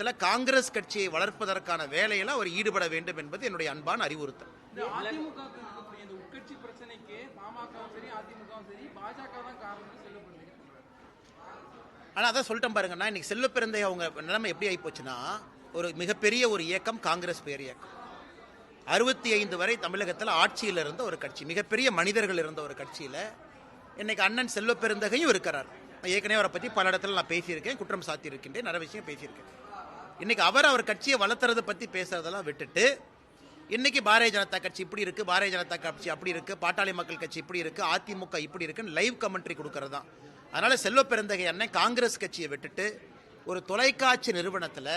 தமிழகத்தில் காங்கிரஸ் கட்சியை வளர்ப்பதற்கான வேலையில் அவர் ஈடுபட வேண்டும் என்பது என்னுடைய அன்பான அறிவுறுத்தல். ஆனால் அதான் சொல்லிட்டேன் பாருங்க நான் இன்னைக்கு பிறந்தை அவங்க நிலைமை எப்படி ஆகி போச்சுன்னா ஒரு மிகப்பெரிய ஒரு இயக்கம் காங்கிரஸ் பேர் இயக்கம். அறுபத்தி ஐந்து வரை தமிழகத்தில் ஆட்சியில் இருந்த ஒரு கட்சி மிகப்பெரிய மனிதர்கள் இருந்த ஒரு கட்சியில் இன்னைக்கு அண்ணன் செல்வ பெருந்தகையும் இருக்கிறார். நான் ஏற்கனவே அவரை பற்றி பல இடத்துல நான் பேசியிருக்கேன் குற்றம் சாத்தியிருக்கின்றேன் நிறைய விஷயம் பேசியிருக்கேன். இன்னைக்கு அவர் அவர் கட்சியை வளர்த்துறதை பற்றி பேசுறதெல்லாம் விட்டுட்டு இன்னைக்கு பாரதிய ஜனதா கட்சி இப்படி இருக்கு பாரதிய ஜனதா கட்சி அப்படி இருக்கு பாட்டாளி மக்கள் கட்சி இப்படி இருக்கு அதிமுக இப்படி இருக்குன்னு லைவ் கமெண்ட்ரி கொடுக்கறது தான். அதனால செல்வ பெருந்தகை அண்ணன் காங்கிரஸ் கட்சியை விட்டுட்டு ஒரு தொலைக்காட்சி நிறுவனத்தில்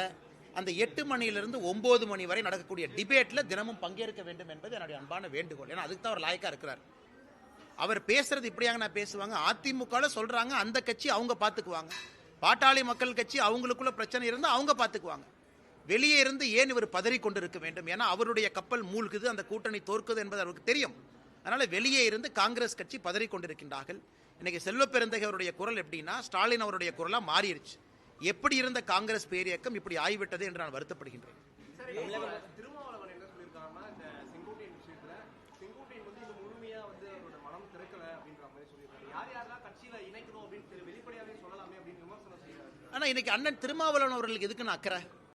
அந்த எட்டு மணியிலிருந்து ஒன்பது மணி வரை நடக்கக்கூடிய டிபேட்டில் தினமும் பங்கேற்க வேண்டும் என்பது என்னுடைய அன்பான வேண்டுகோள். ஏன்னா அதுக்கு தான் அவர் லாயக்காக இருக்கிறார். அவர் பேசுறது இப்படியாங்க நான் பேசுவாங்க அதிமுகவில் சொல்றாங்க அந்த கட்சி அவங்க பார்த்துக்குவாங்க பாட்டாளி மக்கள் கட்சி அவங்களுக்குள்ள பிரச்சனை இருந்தால் அவங்க பார்த்துக்குவாங்க வெளியே இருந்து ஏன் இவர் பதறி கொண்டிருக்க வேண்டும்? ஏன்னா அவருடைய கப்பல் மூழ்குது அந்த கூட்டணி தோற்குது என்பது அவருக்கு தெரியும். அதனால் வெளியே இருந்து காங்கிரஸ் கட்சி பதறி கொண்டிருக்கின்றார்கள். இன்னைக்கு செல்வ அவருடைய குரல் எப்படின்னா ஸ்டாலின் அவருடைய குரலாக மாறிடுச்சு. எப்படி இருந்த காங்கிரஸ் பேரியக்கம் இப்படி ஆகிவிட்டது என்று நான் வருத்தப்படுகின்றேன். ஆனா இன்னைக்கு அண்ணன் திருமாவளவன் அவர்களுக்கு எதுக்குன்னு அக்கறை?